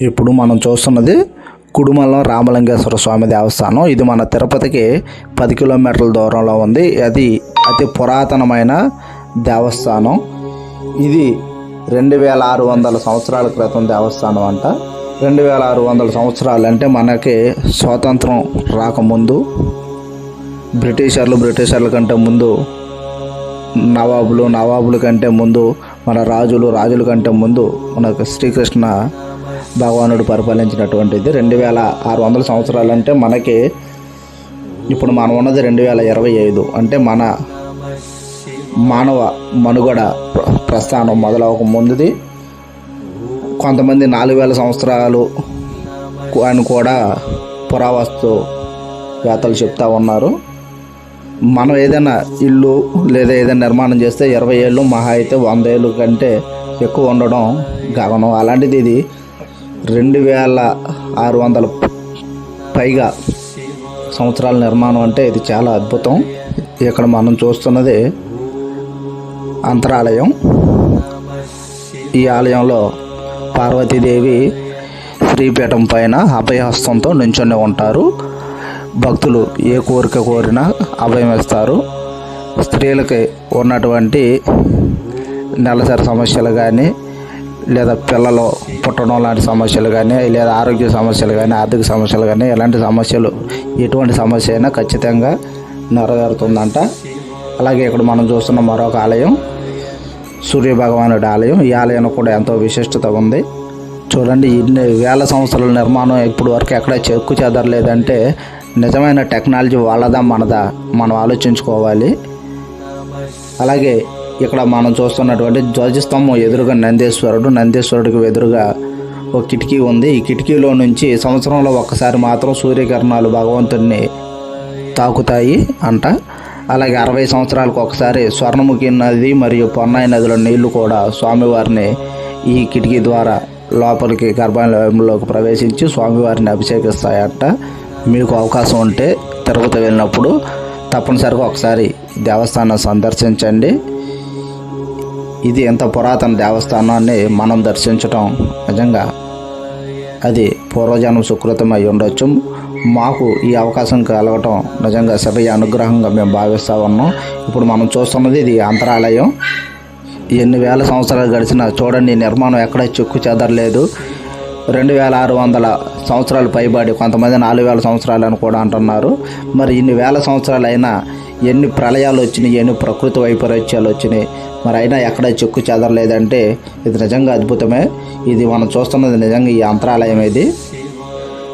ఇప్పుడు మనం చూస్తున్నది కుడుమలం రామలింగేశ్వర స్వామి దేవస్థానం. ఇది మన తిరుపతికి పది కిలోమీటర్ల దూరంలో ఉంది. అది అతి పురాతనమైన దేవస్థానం. ఇది రెండు వేల ఆరు వందల సంవత్సరాల క్రితం దేవస్థానం అంట. రెండు వేల ఆరు వందల సంవత్సరాలు అంటే మనకి స్వాతంత్రం రాకముందు బ్రిటిషర్లు బ్రిటిషర్ల కంటే ముందు నవాబులు నవాబుల కంటే ముందు మన రాజులు రాజుల కంటే ముందు మనకు శ్రీకృష్ణ భగవానుడు పరిపాలించినటువంటిది. రెండు వేల ఆరు వందల సంవత్సరాలు అంటే మనకి ఇప్పుడు మనం ఉన్నది రెండు వేల ఇరవై ఐదు. అంటే మన మానవ మనుగడ ప్ర- ప్రస్థానం మొదలవక ముందుది. కొంతమంది నాలుగు వేల సంవత్సరాలు అని కూడా పురావస్తు వేత్తలు చెప్తా ఉన్నారు. మనం ఏదైనా ఇల్లు లేదా ఏదైనా నిర్మాణం చేస్తే ఇరవై ఏళ్ళు మహా అయితే వంద ఏళ్ళు కంటే ఎక్కువ ఉండడం గగనం. అలాంటిది ఇది రెండు వేల ఆరు వందల పైగా సంవత్సరాల నిర్మాణం అంటే ఇది చాలా అద్భుతం. ఇక్కడ మనం చూస్తున్నది అంతరాలయం. ఈ ఆలయంలో పార్వతీదేవి శ్రీపీఠం పైన అభయహస్తంతో నించుని ఉంటారు. భక్తులు ఏ కోరిక కోరినా అభయం ఇస్తారు స్త్రీలకి ఉన్నటువంటి నెలసరి సమస్యలు కానీ లేదా పిల్లలు పుట్టడం లాంటి సమస్యలు కానీ లేదా ఆరోగ్య సమస్యలు కానీ ఆర్థిక సమస్యలు కానీ ఎలాంటి సమస్యలు ఎటువంటి సమస్య అయినా ఖచ్చితంగా నెరవేరుతుందంట. అలాగే ఇక్కడ మనం చూస్తున్న మరొక ఆలయం సూర్య భగవానుడి ఆలయం. ఈ ఆలయం కూడా ఎంతో విశిష్టత ఉంది. చూడండి ఇన్ని వేల సంవత్సరాల నిర్మాణం ఇప్పుడు వరకు ఎక్కడ చెక్కు చెదరలేదంటే నిజమైన టెక్నాలజీ వాళ్ళదా మనదా మనం ఆలోచించుకోవాలి. అలాగే ఇక్కడ మనం చూస్తున్నటువంటి ధ్వజస్తంభం ఎదురుగా నందేశ్వరుడు. నందేశ్వరుడికి ఎదురుగా ఒక కిటికీ ఉంది. ఈ కిటికీలో నుంచి సంవత్సరంలో ఒక్కసారి మాత్రం సూర్యకిరణాలు భగవంతుడిని తాకుతాయి అంట. అలాగే అరవై సంవత్సరాలకు ఒకసారి స్వర్ణముఖి నది మరియు పొన్నాయి నదిలో నీళ్ళు కూడా స్వామివారిని ఈ కిటికీ ద్వారా లోపలికి గర్భాలయంలోకి ప్రవేశించి స్వామివారిని అభిషేకిస్తాయట. మీకు అవకాశం ఉంటే తిరుపతి వెళ్ళినప్పుడు తప్పనిసరిగా ఒకసారి దేవస్థానం సందర్శించండి. ఇది ఎంత పురాతన దేవస్థానాన్ని మనం దర్శించటం? నిజంగా అది పూర్వజన్మ సుకృతమై ఉండొచ్చు. మాకు ఈ అవకాశం కలగటం నిజంగా శివయ్య అనుగ్రహంగా మేము భావిస్తూ ఉన్నాం. ఇప్పుడు మనం చూస్తున్నది ఇది అంతరాలయం. ఎన్ని వేల సంవత్సరాలు గడిచినా చూడండి నిర్మాణం ఎక్కడ చిక్కు చెదరలేదు. రెండు వేల ఆరు వందల సంవత్సరాలు పైబడి కొంతమంది నాలుగు వేల సంవత్సరాలు అని కూడా అంటున్నారు. మరి ఇన్ని వేల సంవత్సరాలు అయినా ఎన్ని ప్రళయాలు వచ్చినాయి ఎన్ని ప్రకృతి వైపరీత్యాలు వచ్చినాయి. మరి అయినా ఎక్కడ చెక్కు చెదరలేదంటే ఇది నిజంగా అద్భుతమే. ఇది మనం చూస్తున్నది నిజంగా ఈ అంతరాలయం ఇది.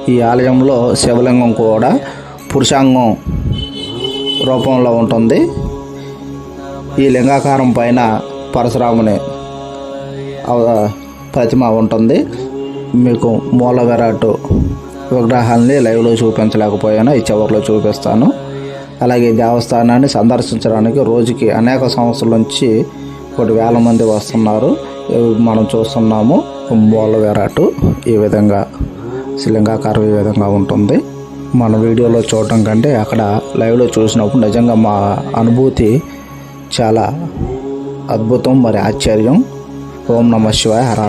ఈ ఆలయంలో శివలింగం కూడా పురుషాంగం రూపంలో ఉంటుంది. ఈ లింగాకారం పైన పరశురాముని అవ- ప్రతిమ ఉంటుంది. మీకు మూల విరాట్ విగ్రహాల్ని లైవ్లో చూపించలేకపోయాను ఈ చివరిలో చూపిస్తాను. అలాగే దేవస్థానాన్ని సందర్శించడానికి రోజుకి అనేక సంవత్సరాల నుంచి ఒకటి వేల మంది వస్తున్నారు. మనం చూస్తున్నాము. మూల విరాట్ ఈ విధంగా శిలింగాకారం ఈ విధంగా ఉంటుంది. మన వీడియోలో చూడటం కంటే అక్కడ లైవ్లో చూసినప్పుడు నిజంగా మా అనుభూతి చాలా అద్భుతం మరి ఆశ్చర్యం. ఓం నమ శివాయ హర